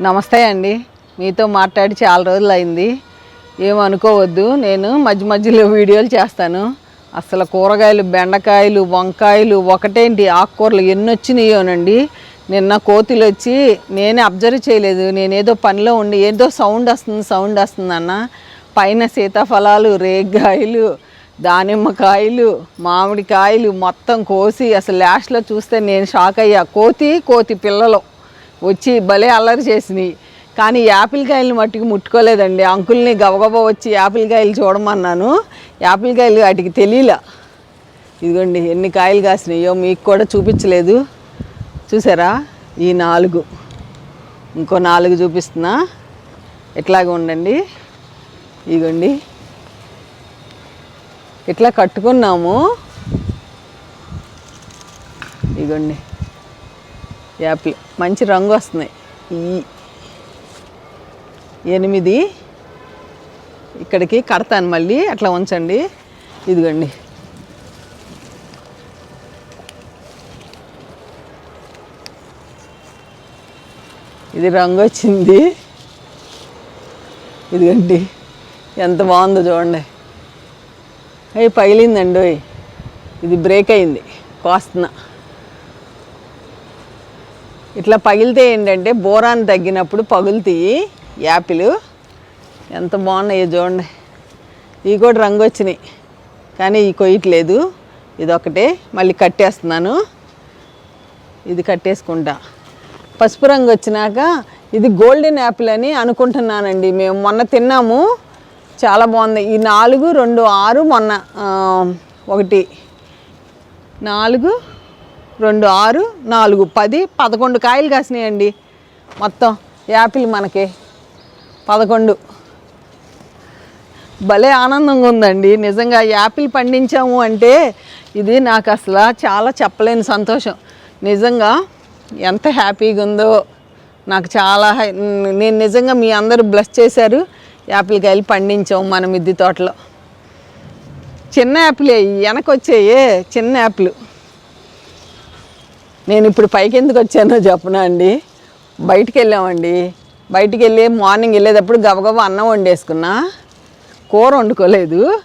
నమస్తే అండి. మీతో మాట్లాడి చాలా రోజులు అయింది ఏమనుకోవద్దు నేను మధ్య మధ్యలో వీడియోలు చేస్తాను. అసలు కూరగాయలు బెండకాయలు వంకాయలు ఒకటేంటి? ఆకుకూరలు ఎన్ని వచ్చినాయోనండి? నిన్న కోతులు వచ్చి నేనే అబ్జర్వ్ చేయలేదు. నేనేదో పనిలో ఉండి ఏదో సౌండ్ వస్తుంది సౌండ్ వస్తుంది అన్న. పైన సీతాఫలాలు రేగ్గాయలు దానిమ్మకాయలు మామిడికాయలు మొత్తం కోసి అసలు లాస్ట్లో చూస్తే నేను షాక్ అయ్యా. కోతి కోతి పిల్లలు. వచ్చి భలే అల్లరి చేసినాయి. కానీ యాపిల్ కాయలు మట్టికి ముట్టుకోలేదండి. అంకుల్ని గబగబా వచ్చి యాపిల్ కాయలు చూడమన్నాను. యాపిల్ కాయలు వాటికి తెలియలా. ఇదిగోండి ఎన్ని కాయలు కాసినాయో మీకు కూడా చూపించలేదు. చూసారా? ఈ నాలుగు. ఇంకో నాలుగు చూపిస్తున్నా. ఎట్లాగ ఉండండి. ఇదిగోండి. ఇట్లా కట్టుకున్నాము. ఇదిగోండి. యాపిల్. మంచి రంగు వస్తున్నాయి ఈ ఎనిమిది. ఇక్కడికి కడతాను మళ్ళీ. అట్లా ఉంచండి. ఇదిగోండి. ఇది రంగు వచ్చింది. ఇదిగండి. ఎంత బాగుందో చూడండి. అవి పగిలిందండి ఇది బ్రేక్ అయింది. కోస్తున్నా. ఇట్లా పగిలితే ఏంటంటే బోరాన్ తగ్గినప్పుడు పగులుతాయి యాపిల్. ఎంత బాగున్నాయో చూడండి. ఇవి కూడా రంగు వచ్చినాయి. కానీ ఇవి కొయ్యట్లేదు. ఇది ఒకటే మళ్ళీ కట్టేస్తున్నాను. ఇది కట్టేసుకుంటా. పసుపు రంగు వచ్చినాక ఇది గోల్డెన్ యాపిల్ అని అనుకుంటున్నానండి. మేము మొన్న తిన్నాము. చాలా బాగుంది. ఈ నాలుగు రెండు ఆరు మొన్న ఒకటి. నాలుగు రెండు ఆరు నాలుగు పది పదకొండు కాయలు కాసినాయండి. మొత్తం యాపిల్ మనకి. పదకొండు. భలే ఆనందంగా ఉందండి. నిజంగా యాపిల్ పండించాము అంటే ఇది నాకు అసలు చాలా చెప్పలేని సంతోషం. నిజంగా ఎంత హ్యాపీగా ఉందో నాకు చాలా నేను నిజంగా మీ అందరూ బ్లెస్ చేశారు. యాపిల్ కాయలు పండించాము మన మిద్ది తోటలో. చిన్న యాపిలే వెనకొచ్చాయే చిన్న యాపిల్. నేను ఇప్పుడు పైకి ఎందుకు వచ్చానో చెప్పనా అండి? బయటికి వెళ్ళామండి. బయటికి వెళ్ళి మార్నింగ్ వెళ్ళేటప్పుడు గబగబ అన్నం వండేసుకున్నా. కూర వండుకోలేదు.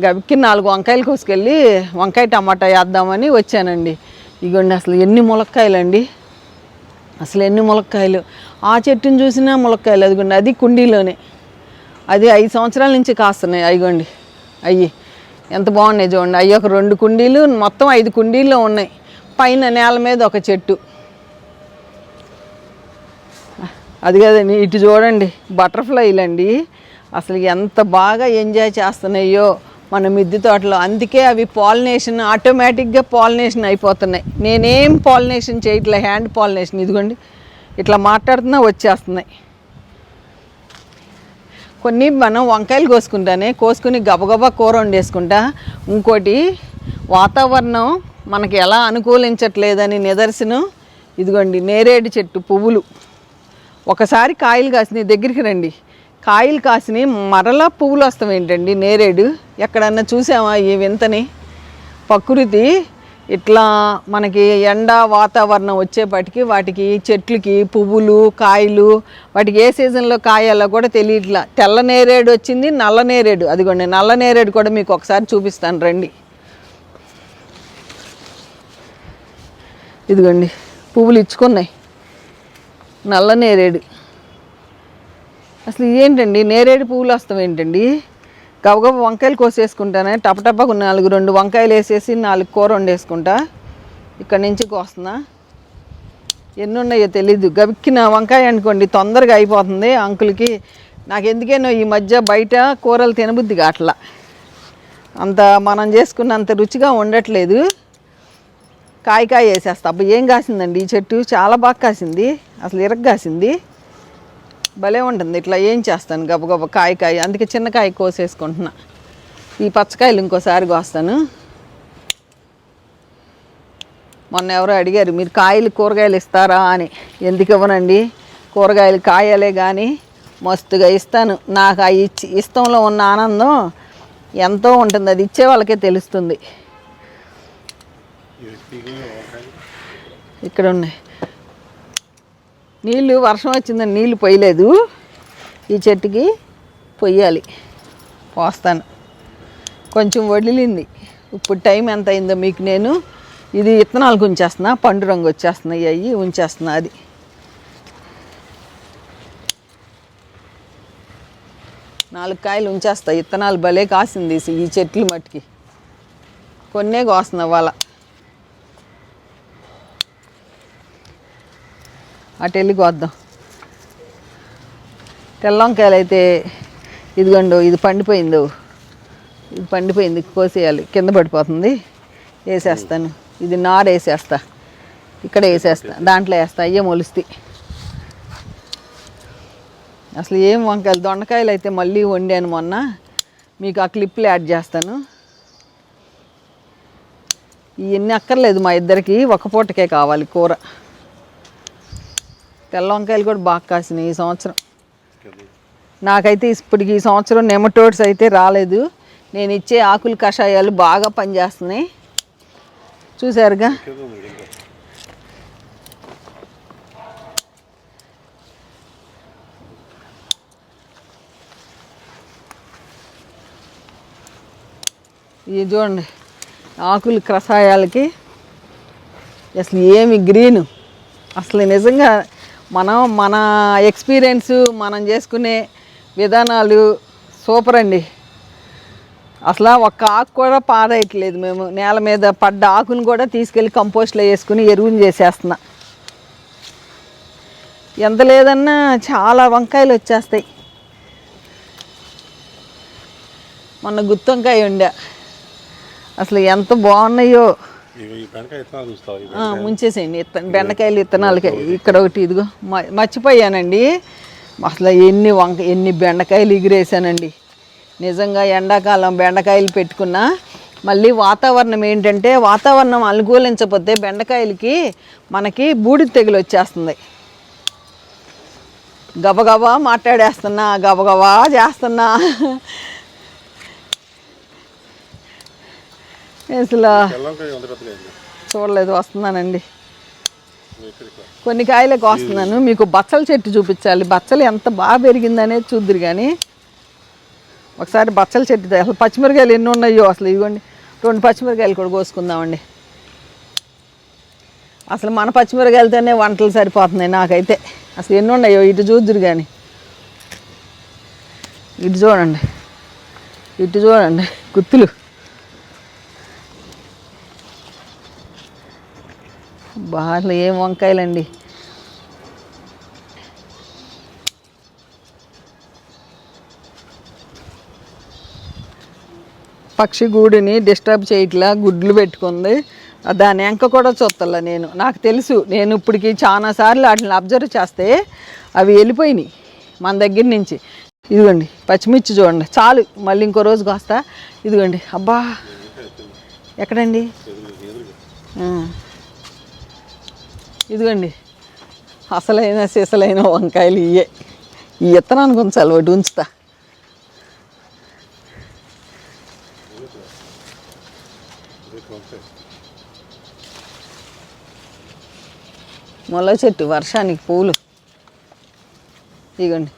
గబిక్కి నాలుగు వంకాయలు కోసుకెళ్ళి వంకాయ టమాటా వేద్దామని వచ్చానండి. ఇగోండి అసలు ఎన్ని ములక్కాయలు అండి అసలు ఎన్ని ములక్కాయలు. ఆ చెట్టుని చూసినా ములక్కాయలు. అదిగోండి అది కుండీలోనే. అది ఐదు సంవత్సరాల నుంచి కాస్తున్నాయి. అయ్యండి అయ్యి. ఎంత బాగున్నాయి చూడండి. అయ్యి ఒక రెండు కుండీలు మొత్తం ఐదు కుండీల్లో ఉన్నాయి. పైన నేల మీద ఒక చెట్టు. అది కదండి ఇటు చూడండి బటర్ఫ్లైలు అండి అసలు ఎంత బాగా ఎంజాయ్ చేస్తున్నాయో మన మిద్దె తోటలో. అందుకే అవి పాలినేషన్ ఆటోమేటిక్గా పాలినేషన్ అయిపోతున్నాయి. నేనేం పాలినేషన్ చేయట్లే హ్యాండ్ పాలినేషన్. ఇదిగోండి ఇట్లా మాట్లాడుతున్నా వచ్చేస్తున్నాయి. కొన్ని మనం వంకాయలు కోసుకుంటానే కోసుకుని గబగబా కూర వండేసుకుంటా. ఇంకోటి వాతావరణం మనకి ఎలా అనుకూలించట్లేదని నిదర్శనం ఇదిగోండి నేరేడు చెట్టు పువ్వులు. ఒకసారి కాయలు కాసినాయి దగ్గరికి రండి. కాయలు కాసిన మరలా పువ్వులు వస్తాం ఏంటండి? నేరేడు. ఎక్కడన్నా చూసామా ఈ వింతని? ప్రకృతి ఇట్లా మనకి ఎండ వాతావరణం వచ్చేపాటికి వాటికి చెట్లకి పువ్వులు కాయలు వాటికి ఏ సీజన్లో కాయాలో కూడా తెలియట్లా. తెల్ల నేరేడు వచ్చింది నల్ల నేరేడు. అదిగోండి నల్ల నేరేడు కూడా మీకు ఒకసారి చూపిస్తాను రండి. ఇదిగోండి పువ్వులు ఇచ్చుకున్నాయి. నల్ల నేరేడు. అసలు ఏంటండి నేరేడు పువ్వులు వస్తాం ఏంటండి? గబగబా వంకాయలు కోసేసుకుంటానే టపటపకు నాలుగు రెండు వంకాయలు వేసేసి నాలుగు కూర వండేసుకుంటా. ఇక్కడ నుంచి కోస్తున్నా. ఎన్ని ఉన్నాయో తెలీదు. గబిక్కిన వంకాయ అనుకోండి తొందరగా అయిపోతుంది అంకుల్కి. నాకు ఎందుకేనో ఈ మధ్య బయట కూరలు తినబుద్ది అట్లా అంత మనం చేసుకున్నంత రుచిగా ఉండట్లేదు. కాయ కాయ వేసేస్తా. అబ్బా ఏం కాసిందండి? ఈ చెట్టు చాలా బాగా కాసింది. అసలు ఇరగ కాసింది. భలే ఉంటుంది. ఇట్లా ఏం చేస్తాను? గబగబ కాయ కాయ అందుకే చిన్న కాయ కోసేసుకుంటున్నా. ఈ పచ్చకాయలు ఇంకోసారి కోస్తాను. మొన్న ఎవరో అడిగారు మీరు కాయలు కూరగాయలు ఇస్తారా? అని. ఎందుకు ఇవ్వనండి? కూరగాయలు కాయలే కానీ మస్తుగా ఇస్తాను. నాకు ఆ ఇచ్చి ఇష్టంలో ఉన్న ఆనందం ఎంతో ఉంటుంది. అది ఇచ్చే వాళ్ళకే తెలుస్తుంది. ఇక్కడ ఉన్నాయి. నీళ్ళు వర్షం వచ్చిందని నీళ్ళు పోయలేదు. ఈ చెట్టుకి పొయ్యాలి పోస్తాను. కొంచెం వడిలింది ఇప్పుడు టైం ఎంత అయిందో మీకు నేను ఇది ఇత్తనాలకు ఉంచేస్తున్నా పండు రంగు వచ్చేస్తున్నాయి అవి ఉంచేస్తున్నా అది. నాలుగు కాయలు ఉంచేస్తాయి ఇత్తనాలు భలే కాసింది ఈ చెట్లు మట్టుకి. కొన్నే కోస్తున్నా వాళ్ళ అటు వెళ్ళి కోద్దాం తెల్ల వంకాయలు అయితే ఇదిగోండు ఇది పండిపోయిందో. ఇది పండిపోయింది కోసేయాలి. కింద పడిపోతుంది. వేసేస్తాను. ఇది నార వేసేస్తా. ఇక్కడ వేసేస్తా. దాంట్లో వేస్తా. అయ్యే మొలుస్తాయి అసలు ఏం వంకాయలు? దొండకాయలు అయితే మళ్ళీ వండాను మొన్న. మీకు ఆ క్లిప్లు యాడ్ చేస్తాను. ఇవన్నీ అక్కర్లేదు మా ఇద్దరికి. ఒక పూటకే కావాలి కూర. తెల్ల వంకాయలు కూడా బాగా కాసినాయి ఈ సంవత్సరం. నాకైతే ఇప్పటికి ఈ సంవత్సరం నెమటోడ్స్ అయితే రాలేదు. నేను ఇచ్చే ఆకులు కషాయాలు బాగా పనిచేస్తున్నాయి. చూసారుగా? ఇది చూడండి ఆకులు కషాయాలకి అసలు ఏమి గ్రీను. అసలు నిజంగా మనం మన ఎక్స్పీరియన్స్ మనం చేసుకునే విధానాలు సూపర్ అండి. అసలు ఒక్క ఆకు కూడా పారేయట్లేదు మేము. నేల మీద పడ్డ ఆకును కూడా తీసుకెళ్ళి కంపోస్ట్లో వేసుకుని ఎరువుని చేసేస్తున్నా. ఎంత లేదన్నా చాలా వంకాయలు వచ్చేస్తాయి. మొన్న గుత్తి వంకాయ ఉండే అసలు ఎంత బాగున్నాయో. ముంచేసేయండి. ఇత్త బెండకాయలు ఇత్తనాలకి. ఇక్కడ ఒకటి ఇదిగో మ- మర్చిపోయానండి. అసలు ఎన్ని వంక ఎన్ని బెండకాయలు ఎగిరేసానండి. నిజంగా ఎండాకాలం బెండకాయలు పెట్టుకున్నా మళ్ళీ వాతావరణం ఏంటంటే వాతావరణం అనుకూలించకపోతే బెండకాయలకి మనకి బూడిద తెగులు వచ్చేస్తుంది. గబగబా మాట్లాడేస్తున్నా గబగబా చేస్తున్నా. అసలు చూడలేదు వస్తున్నానండి. కొన్ని కాయలకు వస్తున్నాను. మీకు బచ్చల చెట్టు చూపించాలి. బచ్చలు ఎంత బాగా పెరిగిందనేది చూద్దరు కానీ ఒకసారి బచ్చల చెట్టు అసలు పచ్చిమిరకాయలు ఎన్ని ఉన్నాయో అసలు ఇవ్వండి. రెండు పచ్చిమిరకాయలు కూడా కోసుకుందామండి. అసలు మన పచ్చిమిరకాయలతోనే వంటలు సరిపోతున్నాయి నాకైతే. అసలు ఎన్ని ఉన్నాయో ఇటు చూద్దురు కానీ ఇటు చూడండి. ఇటు చూడండి. గుత్తులు. బాగా ఏం వంకాయలండి? పక్షి గూడిని డిస్టర్బ్ చేయట్లా గుడ్లు పెట్టుకుంది. దాని ఎంక కూడా చూస్తలా నేను. నాకు తెలుసు నేను ఇప్పటికి చాలా సార్లు వాటిని అబ్జర్వ్ చేస్తే అవి వెళ్ళిపోయినాయి మన దగ్గర నుంచి. ఇదిగోండి పచ్చిమిర్చి చూడండి. చాలు మళ్ళీ ఇంకో రోజుకి వస్తా ఇదిగోండి అబ్బా. ఎక్కడండి? ఇదిగోండి. అసలైన సిసలైన వంకాయలు ఇవే ఈ ఇత్తనానికి ఉంచాలి ఒకటి ఉంచుతా. ఇదే చెట్టు వర్షానికి పూలు. ఇగోండి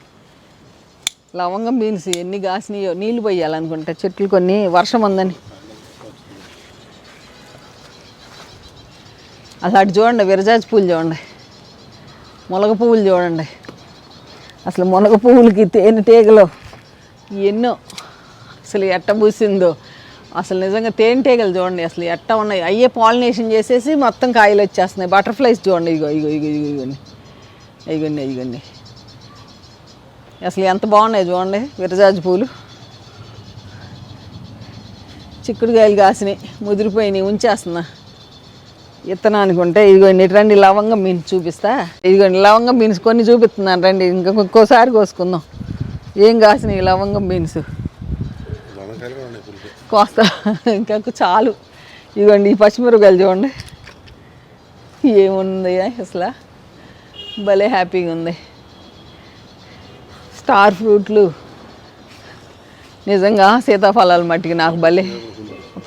లవంగం బీన్స్ ఎన్ని కాసినాయో నీళ్ళు పోయాలనుకుంటా. చెట్లు కొన్ని వర్షం ఉందని. అసలు అటు చూడండి విరజాజి పూలు చూడండి. మునగ పువ్వులు చూడండి. అసలు మునగ పువ్వులకి తేనెటీగలు ఎన్నో అసలు ఎట్ట పూసిందో. అసలు నిజంగా తేనెటీగలు చూడండి అసలు ఎట్ట ఉన్నాయి. అయ్యే పాలినేషన్ చేసేసి మొత్తం కాయలు వచ్చేస్తున్నాయి. బటర్ఫ్లైస్ చూడండి ఇగో ఇగో ఇగో ఇగో ఇగోండి ఇగోండి ఇగోండి అసలు ఎంత బాగున్నాయి చూడండి విరజాజి పూలు. చిక్కుడుకాయలు కాసినాయి ముదిరిపోయినాయి ఉంచేస్తున్నా. ఇత్తనానికి ఉంటే ఇదిగోండి ఇటు రండి లవంగం బీన్స్ చూపిస్తా. ఇదిగోండి లవంగం బీన్స్ కొన్ని చూపిస్తున్నాను రండి ఇంకా ఇంకోసారి కోసుకుందాం. ఏం కాసినాయి ఈ లవంగం బీన్స్ కోస్తా. ఇంకా చాలు. ఇదిగోండి ఈ పచ్చిమిరపకాయలు చూడండి. ఏముంది అసలు? భలే హ్యాపీగా ఉంది. స్టార్ ఫ్రూట్లు. నిజంగా సీతాఫలాలు మట్టికి నాకు భలే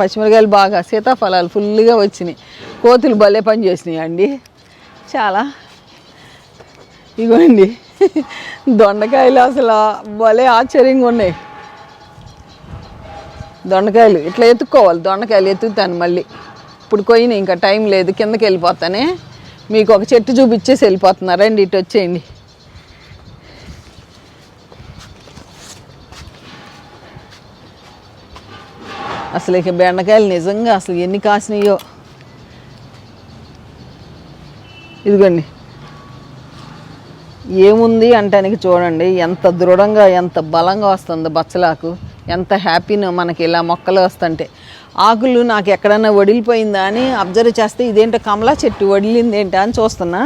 పచ్చిమిరకాయలు బాగా సీతాఫలాలు ఫుల్గా వచ్చినాయి. కోతులు భలే పని చేసినాయి అండి. చాలా. ఇగోండి. దొండకాయలు అసలు భలే ఆశ్చర్యంగా ఉన్నాయి. దొండకాయలు ఇట్లా ఎత్తుక్కోవాలి. దొండకాయలు ఎత్తుకుతాను మళ్ళీ. ఇప్పుడు కొయ్యని ఇంకా టైం లేదు కిందకి వెళ్ళిపోతానే. మీకు ఒక చెట్టు చూపించేసి వెళ్ళిపోతున్నారండి ఇటు వచ్చేయండి. అసలు ఇక బెండకాయలు నిజంగా అసలు ఎన్ని కాసినాయో. ఇదిగోండి. ఏముంది అంటానికి చూడండి. ఎంత దృఢంగా ఎంత బలంగా వస్తుందో బచ్చలాకు. ఎంత హ్యాపీనో మనకి ఇలా మొక్కలు వస్తుంటే. ఆకులు నాకు ఎక్కడన్నా వడిలిపోయిందా అని అబ్జర్వ్ చేస్తే ఇదేంటో కమలా చెట్టు వడిలింది ఏంటా అని చూస్తున్నా.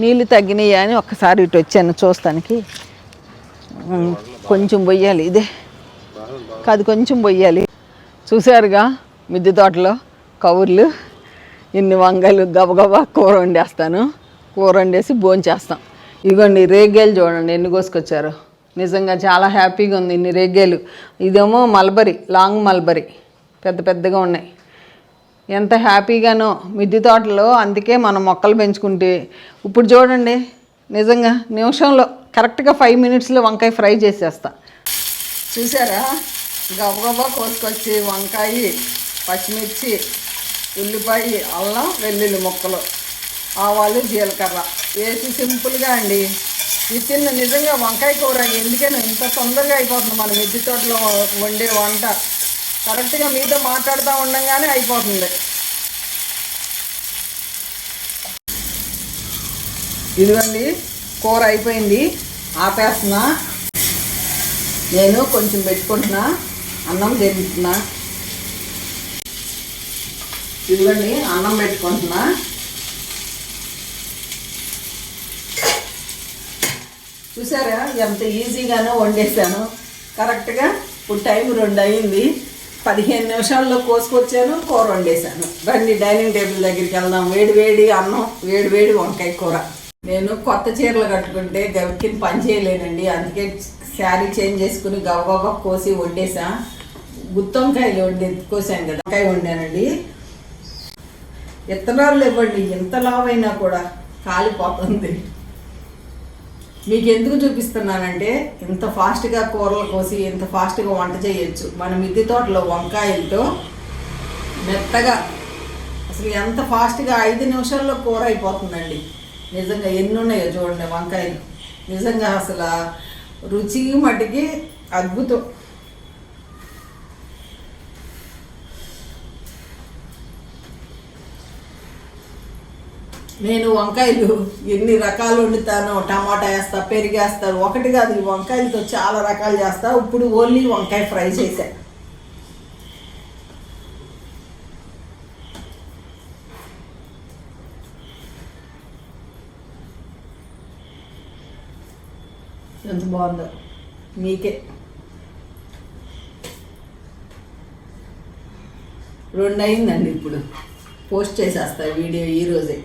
నీళ్ళు తగ్గినాయి అని ఒక్కసారి ఇటు వచ్చాను చూస్తానికి. కొంచెం పొయ్యాలి ఇదే. కాదు కొంచెం పొయ్యాలి చూశారుగా మిద్దె తోటలో కవుర్లు ఇన్ని వంగలు గబగబా కూర వండేస్తాను. కూర వండేసి భోంచేస్తాం ఇదిగోండి రేగేలు చూడండి ఎన్ని కోసుకొచ్చారు. నిజంగా చాలా హ్యాపీగా ఉంది ఇన్ని రేగేలు. ఇదేమో మల్బరీ లాంగ్ మల్బరీ. పెద్ద పెద్దగా ఉన్నాయి. ఎంత హ్యాపీగానో మిద్దె తోటలో అందుకే మనం మొక్కలు పెంచుకుంటే. ఇప్పుడు చూడండి నిజంగా నిమిషంలో కరెక్ట్గా ఫైవ్ మినిట్స్లో వంకాయ ఫ్రై చేసేస్తా. చూసారా? గబగబా కోసుకొచ్చి వంకాయ పచ్చిమిర్చి ఉల్లిపాయ అల్లం వెల్లుల్లి ముక్కలు ఆవాలు జీలకర్ర. వేసి సింపుల్గా అండి. ఈ ఇన్ నిజంగా వంకాయ కూర ఎందుకైనా ఇంత తొందరగా అయిపోతుంది మన మిద్దె తోటలో వండే వంట. కరెక్ట్గా మీతో మాట్లాడుతూ ఉండగానే అయిపోతుంది. ఇదిగోండి కూర అయిపోయింది. ఆపేస్తున్నా. నేను కొంచెం పెట్టుకుంటున్నా. అన్నం తింటున్నా. ఇదిగోండి అన్నం పెట్టుకుంటున్నా. చూసారా ఎంత ఈజీగానో వండేసాను కరెక్ట్గా ఇప్పుడు టైం రెండు అయింది పదిహేను నిమిషాల్లో కోసుకొచ్చాను కూర వండేసాను రండి డైనింగ్ టేబుల్ దగ్గరికి వెళ్దాం. వేడి వేడి అన్నం వేడి వేడి వంకాయ కూర. నేను కొత్త చీరలు కట్టుకుంటే గవికిని పని చేయలేనండి. అందుకే శారీ చేంజ్ చేసుకుని గవగవ కోసి వండేసా గుత్తొంకాయలు వండి కోసాను కదా వంకాయ వండానండి. విత్తనాలు ఇవ్వండి ఎంత లావైనా కూడా కాలిపోతుంది మీకు ఎందుకు చూపిస్తున్నానంటే ఇంత ఫాస్ట్గా కూరలు కోసి ఇంత ఫాస్ట్గా వంట చేయొచ్చు. మన మిద్దె తోటలో వంకాయలతో మెత్తగా అసలు ఎంత ఫాస్ట్గా ఐదు నిమిషాల్లో కూర అయిపోతుందండి. నిజంగా ఎన్ని ఉన్నాయో చూడండి వంకాయలు. నిజంగా అసలు రుచి మటుకి అద్భుతం. నేను వంకాయలు ఎన్ని రకాలు వండుతాను టమాటా వేస్తా పెరిగేస్తాను ఒకటి కాదు ఈ వంకాయలతో చాలా రకాలు చేస్తా. ఇప్పుడు ఓన్లీ వంకాయ ఫ్రై చేశా. ఎంత బాగుందో. మీకే. రెండు అయిందండి ఇప్పుడు. పోస్ట్ చేసేస్తా వీడియో ఈరోజే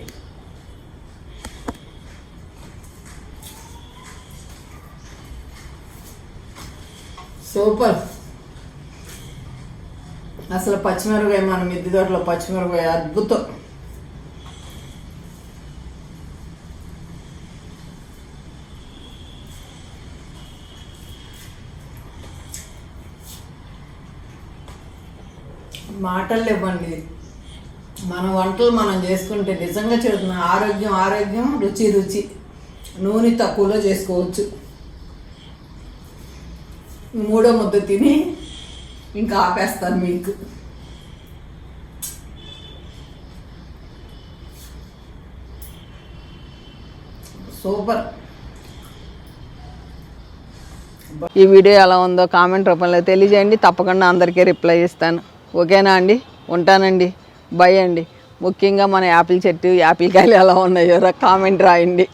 సూపర్. అసలు పచ్చిమిరపకాయ మన మిద్దె తోటలో పచ్చిమిరపకాయ అద్భుతం. మాటలు ఇవ్వండి మన వంటలు మనం చేసుకుంటే నిజంగా చెబుతున్నా ఆరోగ్యం ఆరోగ్యం రుచి రుచి. నూనె తక్కువలో చేసుకోవచ్చు. మూడో ముద్ద తిని ఇంకా ఆపేస్తాను మీకు. సూపర్. ఈ వీడియో ఎలా ఉందో కామెంట్ రూపంలో తెలియజేయండి. తప్పకుండా అందరికీ రిప్లై ఇస్తాను. ఓకేనా అండి? ఉంటానండి. బై అండి. ముఖ్యంగా మన యాపిల్ చెట్టు యాపిల్ కాయలు ఎలా ఉన్నాయో కామెంట్ రాయండి.